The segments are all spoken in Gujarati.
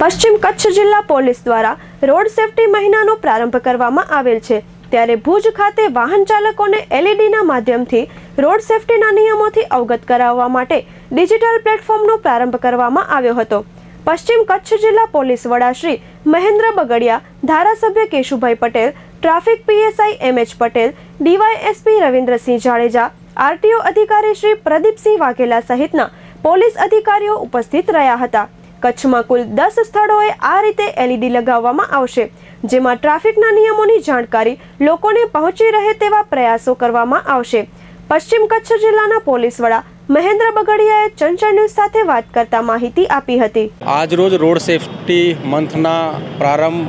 પશ્ચિમ કચ્છ જિલ્લા પોલીસ દ્વારા રોડ સેફટી મહિનાનો પ્રારંભ કરવામાં આવેલ છે. ત્યારે ભુજ ખાતે વાહન ચાલકોને એલઈડીના માધ્યમથી રોડ સેફટીના નિયમોથી અવગત કરાવવા માટે ડિજિટલ પ્લેટફોર્મનો પ્રારંભ કરવામાં આવ્યો હતો. પશ્ચિમ કચ્છ જિલ્લા પોલીસ વડા શ્રી મહેન્દ્ર બગડિયા, ધારાસભ્ય Keshubhai Patel, traffic PSI M H Patel, DYSP Ravindrasinh Jadeja, RTO અધિકારી શ્રી પ્રદીપસિંહ વાઘેલા સહિતના પોલીસ અધિકારીઓ ઉપસ્થિત રહ્યા હતા. કચ્છમાં કુલ દસ સ્થળોએ આ રીતે એલઈડી લગાવવામાં આવશે, જેમાં ટ્રાફિકના નિયમોની જાણકારી લોકોને પહોંચી રહે તેવા પ્રયાસો કરવામાં આવશે. પશ્ચિમ કચ્છ જિલ્લાના પોલીસ વડા મહેન્દ્ર બગડિયાએ ચંચળ ન્યૂઝ સાથે વાત કરતા માહિતી આપી હતી. આજ રોજ રોડ સેફટી મંથના પ્રારંભ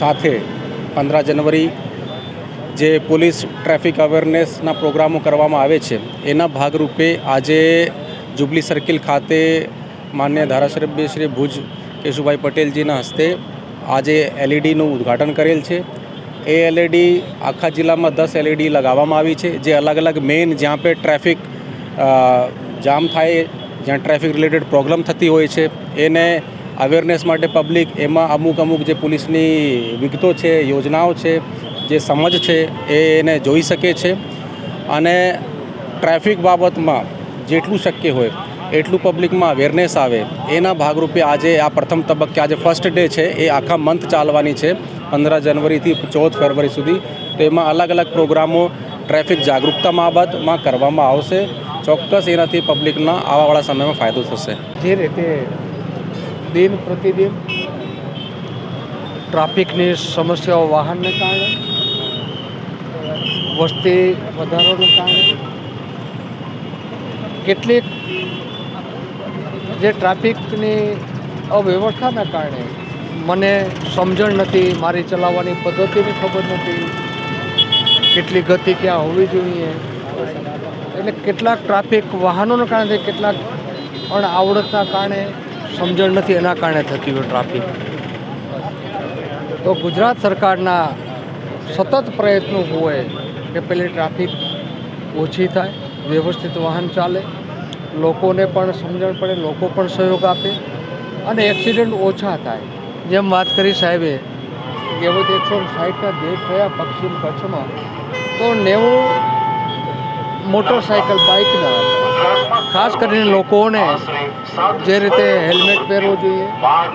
સાથે પંદર જનવરી જે પોલીસ ટ્રાફિક અવેરનેસના પ્રોગ્રામો કરવામાં આવે છે, એના ભાગરૂપે આજે જુબલી સર્કિલ ખાતે માન્ય ધારાસભ્ય શ્રી ભુજ કેશુભાઈ પટેલજીના હસ્તે આજે એલઈડીનું ઉદ્ઘાટન કરેલ છે. એ એલઈડી આખા જિલ્લામાં દસ એલઈડી લગાવવામાં આવી છે, જે અલગ અલગ મેઇન જ્યાં પે ટ્રાફિક જામ થાય, જ્યાં ટ્રાફિક રિલેટેડ પ્રોબ્લેમ થતી હોય છે, એને અવેરનેસ માટે પબ્લિક એમાં અમુક અમુક જે પોલીસની વિગતો છે, યોજનાઓ છે, જે સમજ છે, એ એને જોઈ શકે છે. અને ટ્રાફિક બાબતમાં જેટલું શક્ય હોય એટલું પબ્લિકમાં અવેરનેસ આવે, એના ભાગરૂપે આજે આ પ્રથમ તબક્કે આજે ફર્સ્ટ ડે છે, એ આખા મંથ ચાલવાની છે, પંદર જનવરીથી ચૌદ ફેબ્રુઆરી સુધી. તો એમાં અલગ અલગ પ્રોગ્રામો ટ્રાફિક જાગૃતતા બાબતમાં કરવામાં આવશે. ચોક્કસ એનાથી પબ્લિકના આવવાવાળા સમયમાં ફાયદો થશે. જે રીતે દિન પ્રતિદિન ટ્રાફિકની સમસ્યાઓ વાહનને કારણે, વસ્તી વધારોને કારણે, કેટલીક જે ટ્રાફિકની અવ્યવસ્થાના કારણે મને સમજણ નથી, મારી ચલાવવાની પદ્ધતિની ખબર નથી, કેટલી ગતિ ક્યાં હોવી જોઈએ. એટલે કેટલાક ટ્રાફિક વાહનોના કારણે, કેટલાક અણઆવડતના કારણે સમજણ નથી, એના કારણે થતી હોય ટ્રાફિક. તો ગુજરાત સરકારના સતત પ્રયત્નો હોય કે પેલી ટ્રાફિક ઓછી થાય, વ્યવસ્થિત વાહન ચાલે લોકોને પણ સમજણ પડે, લોકો પણ સહયોગ આપે અને એક્સિડન્ટ ઓછા થાય. જેમ વાત કરી સાહેબે તો એકસો સાહીઠના દેશ થયા પશ્ચિમ કચ્છમાં, તો નેવું મોટરસાઇકલ બાઇકના ખાસ કરીને લોકોને જે રીતે હેલ્મેટ પહેરવું જોઈએ,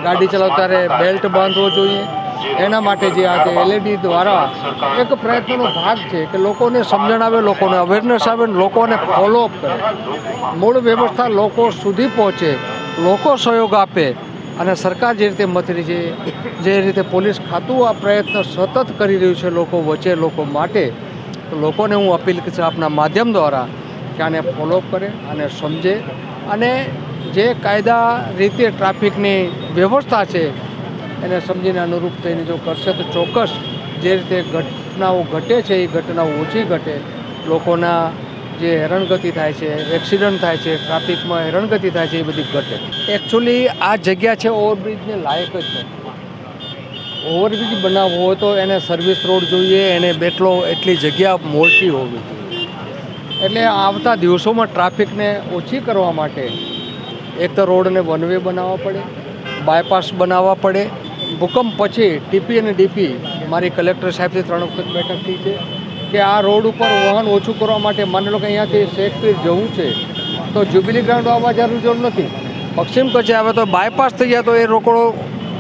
ગાડી ચલાવતા ત્યારે બેલ્ટ બાંધવો જોઈએ, એના માટે જે આજે એલઈડી દ્વારા એક પ્રયત્નનો ભાગ છે કે લોકોને સમજણ આવે લોકોને અવેરનેસ આવે લોકોને ફોલોઅપ કરે. મૂળ વ્યવસ્થા લોકો સુધી પહોંચે, લોકો સહયોગ આપે અને સરકાર જે રીતે મથરી છે, જે રીતે પોલીસ ખાતું આ પ્રયત્ન સતત કરી રહ્યું છે લોકો વચ્ચે, લોકો માટે, તો લોકોને હું અપીલ કરીશ આપના માધ્યમ દ્વારા કે આને ફોલોઅપ કરે અને સમજે અને જે કાયદા રીતે ટ્રાફિકની વ્યવસ્થા છે, એને સમજીને અનુરૂપ થઈને જો કરશે તો ચોક્કસ જે રીતે ઘટનાઓ ઘટે છે, એ ઘટનાઓ ઓછી ઘટે. લોકોના જે હેરાનગતિ થાય છે, એક્સિડન્ટ થાય છે, ટ્રાફિકમાં હેરાનગતિ થાય છે, એ બધી ઘટે. એકચ્યુઅલી આ જગ્યા છે ઓવરબ્રિજને લાયક જ નથી. ઓવરબ્રિજ બનાવવો હોય તો એને સર્વિસ રોડ જોઈએ, એને બેટલો એટલી જગ્યા મોટી હોવી જોઈએ. એટલે આવતા દિવસોમાં ટ્રાફિકને ઓછી કરવા માટે એક તો રોડને વન વે બનાવવા પડે, બાયપાસ બનાવવા પડે. ભૂકંપ પછી ટીપી અને ડીપી, મારી કલેક્ટર સાહેબથી ત્રણ વખત બેઠક થઈ છે કે આ રોડ ઉપર વાહન ઓછું કરવા માટે માની લો કે અહીંયાથી શેખપીર જવું છે. તો જ્યુબિલી ગ્રાઉન્ડ આવવા જરૂર નથી. પશ્ચિમ કચ્છે આવે તો બાયપાસ થઈ જાય તો એ રોકડો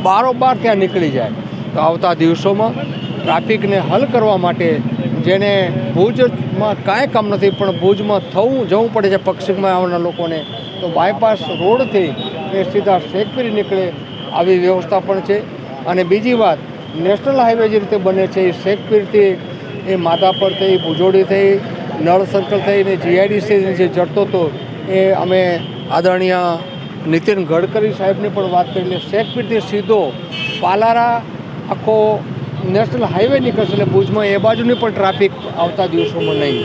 બારોબાર ત્યાં નીકળી જાય. તો આવતા દિવસોમાં ટ્રાફિકને હલ કરવા માટે જેને ભુજમાં કાંઈ કામ નથી, પણ ભુજમાં થવું, જવું પડે છે પક્ષમાં આવનાર લોકોને, તો બાયપાસ રોડથી એ સીધા શેકપીરી નીકળે આવી વ્યવસ્થા પણ છે. અને બીજી વાત નેશનલ હાઈવે જે રીતે બને છે, એ શેખપીરથી એ માધાપર થઈ, ભુજોડી થઈ નળ સર્કલ થઈને જીઆઈડીસી જે જડતો હતો, એ અમે આદરણીય નીતિન ગડકરી સાહેબની પણ વાત કરી એટલે શેખપીરથી સીધો પાલારા આખો નેશનલ હાઈવે નીકળશે એટલે ભુજમાં એ બાજુની પણ ટ્રાફિક આવતા દિવસોમાં નહીં.